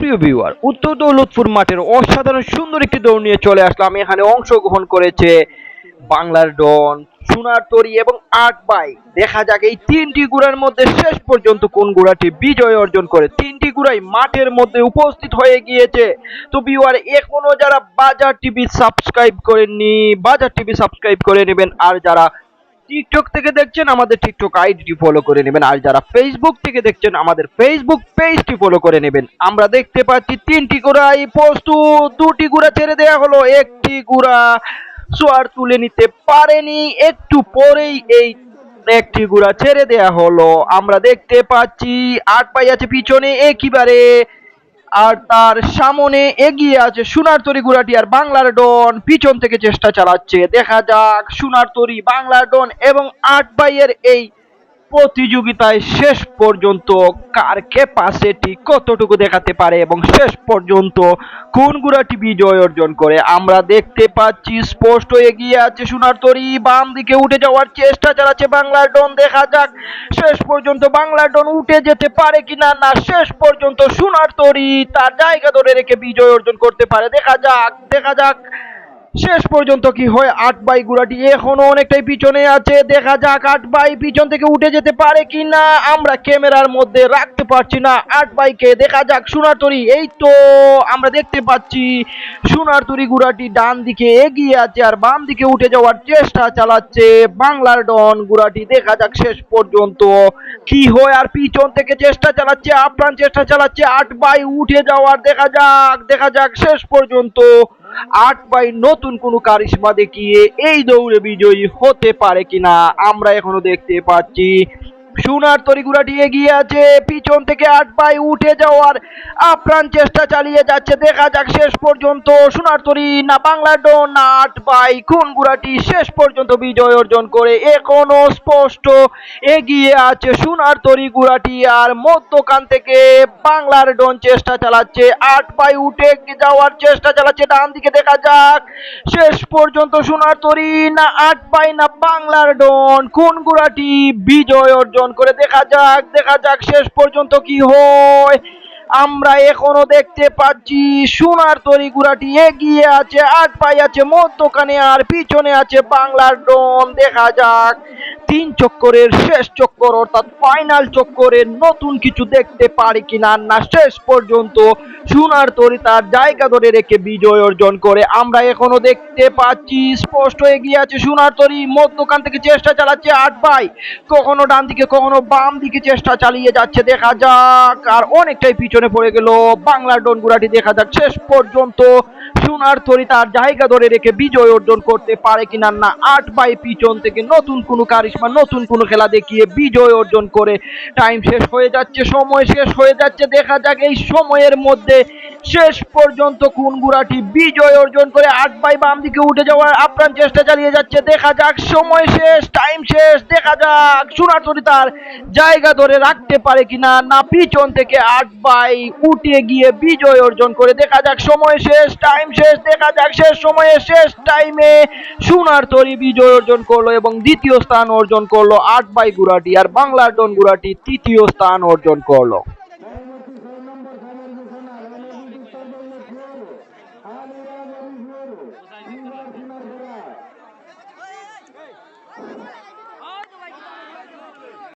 সুপ্রিয় ভিউয়ার, উত্তর দৌলতপুর মাঠের অসাধারণ সুন্দর একটি দৌড় নিয়ে চলে আসলাম। এখানে অংশগ্রহণ করেছে বাংলার ডন, সোনার তরি এবং আট বাই। দেখা যাক এই তিনটি গুড়ার মধ্যে শেষ পর্যন্ত কোন গুড়াটি বিজয় অর্জন করে। তিনটি গুড়াই মাঠের মধ্যে উপস্থিত হয়ে গিয়েছে। তো ভিউয়ার, এখনও যারা বাজার টিভি সাবস্ক্রাইব করেননি, বাজার টিভি সাবস্ক্রাইব করে নেবেন। আর যারা টিকটক থেকে দেখছেন, আমাদের টিকটক আইডিটি ফলো করে নেবেন। আর যারা ফেসবুক থেকে দেখছেন, আমাদের ফেসবুক পেজটি ফলো করে নেবেন। আমরা দেখতে পাচ্ছি, তিনটি গুড়াই প্রস্তুত দুটি গুড়া ছেড়ে দেওয়া হলো, একটি গুড়া সোয়ার তুলে নিতে পারেনি, একটু পরেই এই একটি গুড়া ছেড়ে দেয়া হলো। আমরা দেখতে পাচ্ছি, আট পাই আছে পিছনে, একেবারে আর তার সামনে এগিয়ে আছে সোনার তরি গুড়াটি আর বাংলার ডন। পিছন থেকে চেষ্টা চালাচ্ছে। দেখা যাক সোনার তরি বাংলার ডন এবং আট বাইয়ের এই প্রতিযোগিতায় শেষ পর্যন্ত কার ক্যাপাসিটি কতটুকু দেখাতে পারে এবং শেষ পর্যন্ত কোন গুড়াটি বিজয় অর্জন করে? আমরা দেখতে পাচ্ছি, স্পষ্ট এগিয়ে আছে সোনার তরি বাম দিকে উঠে যাওয়ার চেষ্টা চালাচ্ছে বাংলার ডন দেখা যাক, শেষ পর্যন্ত বাংলার ডন উঠে যেতে পারে কিনা? না, শেষ পর্যন্ত সোনার তরি তার জায়গা ধরে রেখে বিজয় অর্জন করতে পারে। দেখা যাক দেখা যাক। শেষ পর্যন্ত কি হয়? আট বাই গুড়াটি এখনও অনেকটাই পিছনে আছে। দেখা যাক আট বাই পিছন থেকে উঠে যেতে পারে কি না আমরা ক্যামেরার মধ্যে রাখতে পারছি না আট বাইকে। দেখা যাক সোনার তরি। এই তো আমরা দেখতে পাচ্ছি সোনার তরি গুড়াটি ডান দিকে এগিয়ে আছে আর বাম দিকে উঠে যাওয়ার চেষ্টা চালাচ্ছে বাংলার ডন গুড়াটি। দেখা যাক শেষ পর্যন্ত কি হয় আর পিছন থেকে চেষ্টা চালাচ্ছে, আপ্রাণ চেষ্টা চালাচ্ছে। আট বাই উঠে যাওয়ার। দেখা যাক দেখা যাক শেষ পর্যন্ত আট বাই নতুন কোনো কারিশমা দেখিয়ে এই দৌড়ে বিজয়ী হতে পারে কিনা আমরা এখনও দেখতে পাচ্ছি। সোনার তরিগুড়াটি এগিয়ে আছে। পিছন থেকে আট বাই উঠে যাওয়ার আপ্রাণ চেষ্টা চালিয়ে যাচ্ছে। দেখা যাক শেষ পর্যন্ত সোনার তরি না বাংলা ডন, না আট বাই কোন গুড়াটি শেষ পর্যন্ত বিজয় অর্জন করে এখনও স্পষ্ট এগিয়ে আছে সোনার তরি গুড়াটি আর মধ্যখান থেকে বাংলার ডন চেষ্টা চালাচ্ছে। আট বাই উঠে যাওয়ার চেষ্টা চালাচ্ছে। ডান দিকে দেখা যাক শেষ পর্যন্ত সোনার তরি না আট বাই না বাংলার ডন কোন গুড়াটি বিজয় অর্জন করে দেখা যাক দেখা যাক শেষ পর্যন্ত কি হয়। আমরা এখনও দেখতে পাচ্ছি সোনার তরি গুড়াটি এগিয়ে আছে, আট পাই আছে, মধ্যখানে আর পিছনে আছে বাংলার ডন দেখা যাক, তিন চক্করের শেষ চক্কর, অর্থাৎ ফাইনাল চক্করের নতুন কিছু দেখতে পারি কিনা না, শেষ পর্যন্ত সোনার তরি তার জায়গা ধরে রেখে বিজয় অর্জন করে। আমরা এখনও দেখতে পাচ্ছি, স্পষ্ট এগিয়ে আছে সোনার তরি, মধ্যখান থেকে চেষ্টা চালাচ্ছে আট ভাই। কখনো ডান দিকে, কখনো বাম দিকে চেষ্টা চালিয়ে যাচ্ছে, দেখা যাক, আর অনেকটাই পিছনে পড়ে গেল। বাংলার ডনগুড়াটি দেখা যাক শেষ পর্যন্ত। সোনার তরি তার জায়গা ধরে রেখে বিজয় অর্জন করতে পারে কিনা না। আট বাই পিছন থেকে নতুন কোনো কারিশমা, নতুন কোনো খেলা দেখিয়ে বিজয় অর্জন করে। টাইম শেষ হয়ে যাচ্ছে, সময় শেষ হয়ে যাচ্ছে। দেখা যাক এই সময়ের মধ্যে শেষ পর্যন্ত কোন গুড়াটি বিজয় অর্জন করে আট বাই বাম দিকে উঠে যাওয়ার আপ্রাণ চেষ্টা চালিয়ে যাচ্ছে। দেখা যাক, সময় শেষ টাইম শেষ, দেখা যাক সোনার তরি তার জায়গা ধরে রাখতে পারে কিনা। না পিছন থেকে আট বাই উঠে গিয়ে বিজয় অর্জন করে। দেখা যাক, সময় শেষ টাইম শেষ, দেখা যাক, শেষ সময়ে শেষ টাইমে সোনার তরি বিজয় অর্জন করল এবং দ্বিতীয় স্থান অর্জন করল আট বাই গুড়াটি আর বাংলার ডন গুড়াটি তৃতীয় স্থান অর্জন করল। ございます。